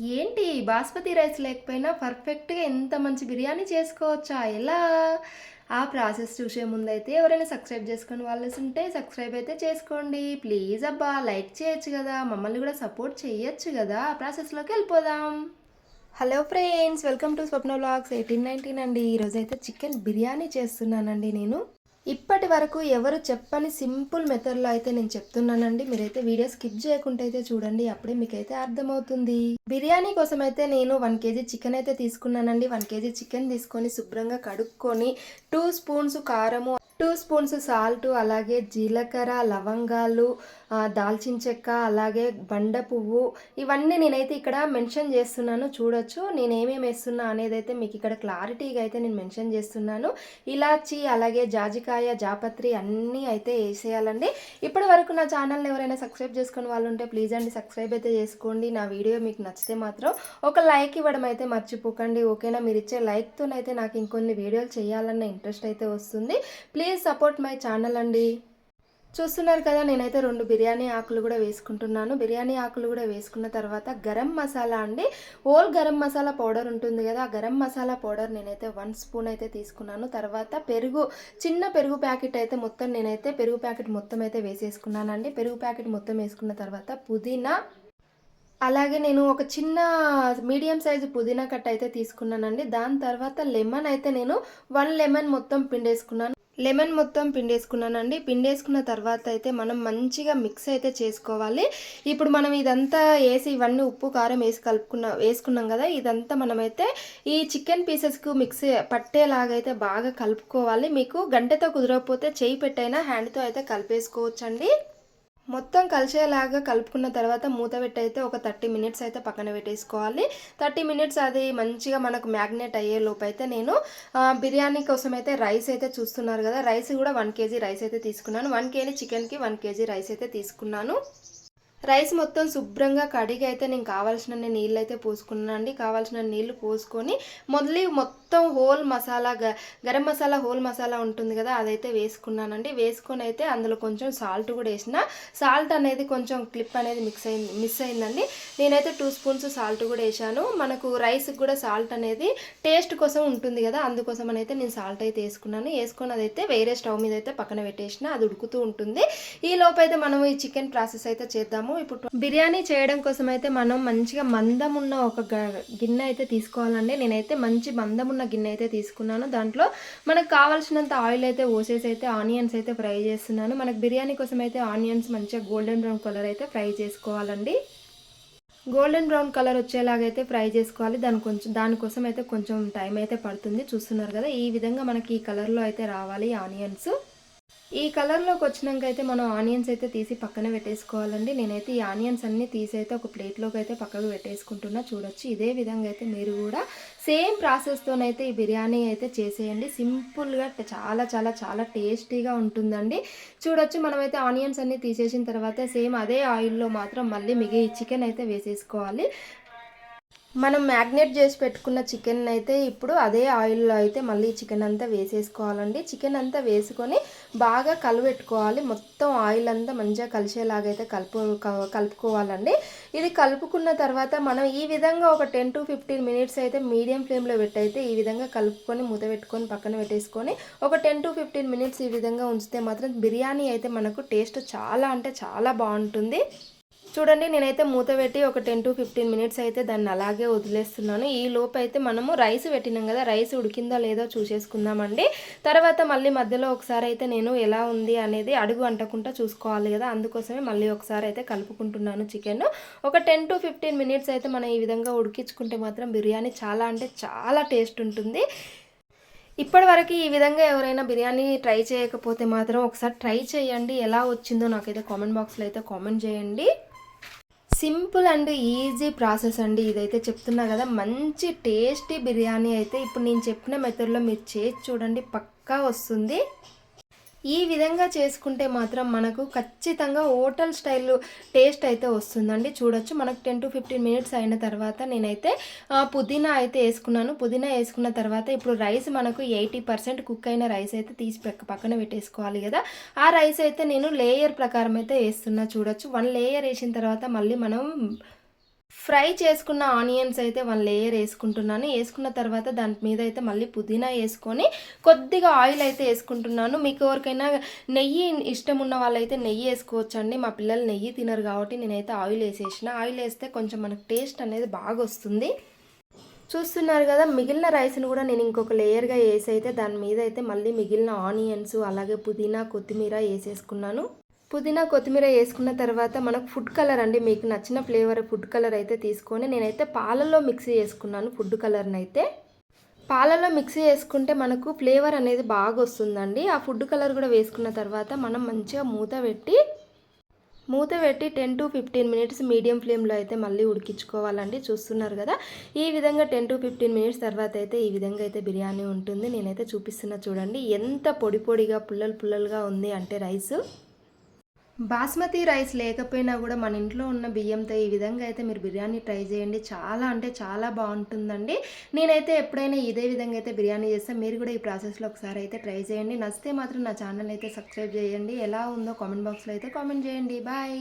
ఏంటి బాస్మతి రైస్ లేకపోయినా పర్ఫెక్ట్గా ఎంత మంచి బిర్యానీ చేసుకోవచ్చా? ఎలా? ఆ ప్రాసెస్ చూసే ముందైతే ఎవరైనా సబ్స్క్రైబ్ చేసుకుని వాళ్ళు ఉంటే సబ్స్క్రైబ్ అయితే చేసుకోండి. ప్లీజ్ అబ్బా లైక్ చేయొచ్చు కదా. మమ్మల్ని కూడా సపోర్ట్ చేయొచ్చు కదా. ఆ ప్రాసెస్లోకి వెళ్ళిపోదాం. Hello friends welcome to Swapna vlogs eighteen nineteen అండి. ఈరోజైతే చికెన్ బిర్యానీ చేస్తున్నానండి నేను. ఇప్పటి వరకు ఎవరు చెప్పని సింపుల్ మెథడ్లో అయితే నేను చెప్తున్నానండి. మీరైతే వీడియో స్కిప్ చేయకుండా అయితే చూడండి. అప్పుడే మీకైతే అర్థమవుతుంది. బిర్యానీ కోసం అయితే నేను వన్ కేజీ చికెన్ అయితే తీసుకున్నానండి. వన్ కేజీ చికెన్ తీసుకొని శుభ్రంగా కడుక్కొని టూ స్పూన్స్ కారము టూ స్పూన్స్ సాల్ట్ అలాగే జీలకర్ర లవంగాలు దాల్చిన చెక్క అలాగే బండ పువ్వు ఇవన్నీ నేనైతే ఇక్కడ మెన్షన్ చేస్తున్నాను. చూడొచ్చు నేను ఏమేమి వేస్తున్నా అనేది అయితే మీకు ఇక్కడ క్లారిటీగా అయితే నేను మెన్షన్ చేస్తున్నాను. ఇలాచి అలాగే జాజికాయ జాపత్రి అన్నీ అయితే వేసేయాలండి. ఇప్పటి వరకు నా ఛానల్ని ఎవరైనా సబ్స్క్రైబ్ చేసుకుని వాళ్ళు ఉంటే ప్లీజ్ అండి సబ్స్క్రైబ్ అయితే చేసుకోండి. నా వీడియో మీకు నచ్చితే మాత్రం ఒక లైక్ ఇవ్వడం అయితే మర్చిపోకండి. ఓకేనా? మీరు ఇచ్చే లైక్తోనైతే నాకు ఇంకొన్ని వీడియోలు చేయాలన్న ఇంట్రెస్ట్ అయితే వస్తుంది. ప్లీజ్ సపోర్ట్ మై ఛానల్ అండి. చూస్తున్నారు కదా నేనైతే రెండు బిర్యానీ ఆకులు కూడా వేసుకుంటున్నాను. బిర్యానీ ఆకులు కూడా వేసుకున్న తర్వాత గరం మసాలా అండి. ఓల్ గరం మసాలా పౌడర్ ఉంటుంది కదా ఆ గరం మసాలా పౌడర్ నేనైతే వన్ స్పూన్ అయితే తీసుకున్నాను. తర్వాత పెరుగు చిన్న పెరుగు ప్యాకెట్ అయితే మొత్తం నేనైతే పెరుగు ప్యాకెట్ మొత్తం అయితే వేసేసుకున్నానండి. పెరుగు ప్యాకెట్ మొత్తం వేసుకున్న తర్వాత పుదీనా. అలాగే నేను ఒక చిన్న మీడియం సైజు పుదీనా కట్ట అయితే తీసుకున్నానండి. దాని తర్వాత లెమన్ అయితే నేను వన్ లెమన్ మొత్తం పిండేసుకున్నాను. లెమన్ మొత్తం పిండేసుకున్నానండి. పిండేసుకున్న తర్వాత అయితే మనం మంచిగా మిక్స్ అయితే చేసుకోవాలి. ఇప్పుడు మనం ఇదంతా వేసి ఇవన్నీ ఉప్పు కారం వేసి కలుపుకున్న వేసుకున్నాం కదా ఇదంతా మనమైతే ఈ చికెన్ పీసెస్కు మిక్స్ పట్టేలాగైతే బాగా కలుపుకోవాలి. మీకు గంటతో కుదరకపోతే చేయి పెట్టైనా హ్యాండ్తో అయితే కలిపేసుకోవచ్చండి. మొత్తం కలిసేలాగా కలుపుకున్న తర్వాత మూత పెట్టయితే ఒక థర్టీ మినిట్స్ అయితే పక్కన పెట్టేసుకోవాలి. థర్టీ మినిట్స్ అది మంచిగా మనకు మ్యాగ్నేట్ అయ్యే లోపు అయితే నేను బిర్యానీ కోసం అయితే రైస్ అయితే చూస్తున్నారు కదా. రైస్ కూడా వన్ కేజీ రైస్ అయితే తీసుకున్నాను. వన్ కేజీ చికెన్కి వన్ కేజీ రైస్ అయితే తీసుకున్నాను. రైస్ మొత్తం శుభ్రంగా కడిగి అయితే నేను కావాల్సిన నీళ్ళు అయితే పోసుకున్నాను అండి. కావాల్సిన నీళ్ళు పోసుకొని మొదలు మొత్తం హోల్ మసాలా గ గరం మసాలా హోల్ మసాలా ఉంటుంది కదా అదైతే వేసుకున్నానండి. వేసుకొని అయితే అందులో కొంచెం సాల్ట్ కూడా వేసిన. సాల్ట్ అనేది కొంచెం క్లిప్ అనేది మిక్స్ అయింది మిస్ అయిందండి. నేనైతే టూ స్పూన్స్ సాల్ట్ కూడా వేసాను మనకు రైస్కి కూడా సాల్ట్ అనేది టేస్ట్ కోసం ఉంటుంది కదా అందుకోసం అయితే నేను సాల్ట్ అయితే వేసుకున్నాను. వేసుకొని అదైతే వేరే స్టవ్ మీద అయితే పక్కన పెట్టేసిన అది ఉడుకుతూ ఉంటుంది. ఈ లోపు అయితే మనం ఈ చికెన్ ప్రాసెస్ అయితే చేద్దాము. ఇప్పుడు బిర్యానీ చేయడం కోసం అయితే మనం మంచిగా మందం ఉన్న ఒక గ- గిన్నె అయితే తీసుకోవాలండి. నేనైతే మంచి మందం ఉన్న గిన్నె అయితే తీసుకున్నాను. దాంట్లో మనకు కావాల్సినంత ఆయిల్ అయితే పోసేసి అయితే ఆనియన్స్ అయితే ఫ్రై చేస్తున్నాను. మనకు బిర్యానీ కోసం అయితే ఆనియన్స్ మంచిగా గోల్డెన్ బ్రౌన్ కలర్ అయితే ఫ్రై చేసుకోవాలండి. గోల్డెన్ బ్రౌన్ కలర్ వచ్చేలాగైతే ఫ్రై చేసుకోవాలి. దాని కొంచెం దానికోసం అయితే కొంచెం టైం అయితే పడుతుంది. చూస్తున్నారు కదా ఈ విధంగా మనకి ఈ కలర్లో అయితే రావాలి ఆనియన్స్. ఈ కలర్లోకి వచ్చినాక అయితే మనం ఆనియన్స్ అయితే తీసి పక్కన పెట్టేసుకోవాలండి. నేనైతే ఈ ఆనియన్స్ అన్నీ తీసి అయితే ఒక ప్లేట్లోకి అయితే పక్కకు పెట్టేసుకుంటున్నా. చూడొచ్చు. ఇదే విధంగా అయితే మీరు కూడా సేమ్ ప్రాసెస్తోనైతే ఈ బిర్యానీ అయితే చేసేయండి. సింపుల్గా చాలా చాలా చాలా టేస్టీగా ఉంటుందండి. చూడొచ్చు. మనమైతే ఆనియన్స్ అన్నీ తీసేసిన తర్వాత సేమ్ అదే ఆయిల్లో మాత్రం మళ్ళీ మిగిలి చికెన్ అయితే వేసేసుకోవాలి. మనం మ్యాగ్నేట్ చేసి పెట్టుకున్న చికెన్ అయితే ఇప్పుడు అదే ఆయిల్లో అయితే మళ్ళీ చికెన్ అంతా వేసేసుకోవాలండి. చికెన్ అంతా వేసుకొని బాగా కలువెట్టుకోవాలి మొత్తం ఆయిల్ అంతా మంచిగా కలిసేలాగైతే కలుపు కలుపుకోవాలండి. ఇది కలుపుకున్న తర్వాత మనం ఈ విధంగా ఒక టెన్ టు ఫిఫ్టీన్ మినిట్స్ అయితే మీడియం ఫ్లేమ్లో పెట్టయితే ఈ విధంగా కలుపుకొని మూత పెట్టుకొని పక్కన పెట్టేసుకొని ఒక టెన్ టు ఫిఫ్టీన్ మినిట్స్ ఈ విధంగా ఉంచితే మాత్రం బిర్యానీ అయితే మనకు టేస్ట్ చాలా అంటే చాలా బాగుంటుంది. చూడండి నేనైతే మూత పెట్టి ఒక టెన్ టు ఫిఫ్టీన్ మినిట్స్ అయితే దాన్ని అలాగే వదిలేస్తున్నాను. ఈ లోపు అయితే మనము రైస్ పెట్టినాం కదా రైస్ ఉడికిందా లేదో చూసేసుకుందామండి. తర్వాత మళ్ళీ మధ్యలో ఒకసారి అయితే నేను ఎలా ఉంది అనేది అడుగు అంటకుండా చూసుకోవాలి కదా అందుకోసమే మళ్ళీ ఒకసారి అయితే కలుపుకుంటున్నాను చికెన్. ఒక టెన్ టు ఫిఫ్టీన్ మినిట్స్ అయితే మనం ఈ విధంగా ఉడికించుకుంటే మాత్రం బిర్యానీ చాలా అంటే చాలా టేస్ట్ ఉంటుంది. ఇప్పటివరకు ఈ విధంగా ఎవరైనా బిర్యానీ ట్రై చేయకపోతే మాత్రం ఒకసారి ట్రై చేయండి. ఎలా వచ్చిందో నాకైతే కామెంట్ బాక్స్లో అయితే కామెంట్ చేయండి. సింపుల్ అండ్ ఈజీ ప్రాసెస్ అండి ఇదైతే చెప్తున్నా కదా. మంచి టేస్టీ బిర్యానీ అయితే ఇప్పుడు నేను చెప్పిన మెథడ్లో మీరు చేసి చూడండి పక్కా వస్తుంది. ఈ విధంగా చేసుకుంటే మాత్రం మనకు ఖచ్చితంగా హోటల్ స్టైల్ టేస్ట్ అయితే వస్తుందండి. చూడొచ్చు మనకు టెన్ టు ఫిఫ్టీన్ మినిట్స్ అయిన తర్వాత నేనైతే పుదీనా అయితే వేసుకున్నాను. పుదీనా వేసుకున్న తర్వాత ఇప్పుడు రైస్ మనకు ఎయిటీ పర్సెంట్ కుక్ అయిన రైస్ అయితే తీసి పక్క పక్కన పెట్టేసుకోవాలి కదా. ఆ రైస్ అయితే నేను లేయర్ ప్రకారం అయితే వేస్తున్నా చూడొచ్చు. వన్ లేయర్ వేసిన తర్వాత మళ్ళీ మనం ఫ్రై చేసుకున్న ఆనియన్స్ అయితే వన్ లేయర్ వేసుకుంటున్నాను. వేసుకున్న తర్వాత దాని మీద అయితే మళ్ళీ పుదీనా వేసుకొని కొద్దిగా ఆయిల్ అయితే వేసుకుంటున్నాను. మీకు ఎవరికైనా నెయ్యి ఇష్టం ఉన్న వాళ్ళైతే నెయ్యి వేసుకోవచ్చండి. మా పిల్లలు నెయ్యి తినరు కాబట్టి నేనైతే ఆయిల్ వేసేసిన. ఆయిల్ వేస్తే కొంచెం మనకు టేస్ట్ అనేది బాగా వస్తుంది. చూస్తున్నారు కదా మిగిలిన రైస్ని కూడా నేను ఇంకొక లేయర్గా వేసి అయితే దాని మీద అయితే మళ్ళీ మిగిలిన ఆనియన్స్ అలాగే పుదీనా కొత్తిమీర వేసేసుకున్నాను. పుదీనా కొత్తిమీర వేసుకున్న తర్వాత మనకు ఫుడ్ కలర్ అండి. మీకు నచ్చిన ఫ్లేవర్ ఫుడ్ కలర్ అయితే తీసుకొని నేనైతే పాలల్లో మిక్సీ చేసుకున్నాను ఫుడ్ కలర్ని అయితే. పాలలో మిక్సీ చేసుకుంటే మనకు ఫ్లేవర్ అనేది బాగా వస్తుందండి. ఆ ఫుడ్ కలర్ కూడా వేసుకున్న తర్వాత మనం మంచిగా మూత పెట్టి మూత పెట్టి ten to fifteen minutes medium ఫ్లేమ్లో అయితే మళ్ళీ ఉడికించుకోవాలండి. చూస్తున్నారు కదా? ఈ విధంగా టెన్ టు ఫిఫ్టీన్ మినిట్స్ తర్వాత అయితే ఈ విధంగా అయితే బిర్యానీ ఉంటుంది. నేనైతే చూపిస్తున్నా చూడండి. ఎంత పొడి పొడిగా పుల్లలు పుల్లలుగా ఉంది అంటే రైస్. బాస్మతి రైస్ లేకపోయినా కూడా మన ఇంట్లో ఉన్న బియ్యంతో ఈ విధంగా అయితే మీరు బిర్యానీ ట్రై చేయండి. చాలా అంటే చాలా బాగుంటుందండి. నేనైతే ఎప్పుడైనా ఇదే విధంగా అయితే బిర్యానీ చేస్తాను మీరు కూడా ఈ ప్రాసెస్లో ఒకసారి అయితే ట్రై చేయండి. నచ్చితే మాత్రం నా ఛానల్ అయితే సబ్స్క్రైబ్ చేయండి. ఎలా ఉందో కామెంట్ బాక్స్లో అయితే కామెంట్ చేయండి. బాయ్.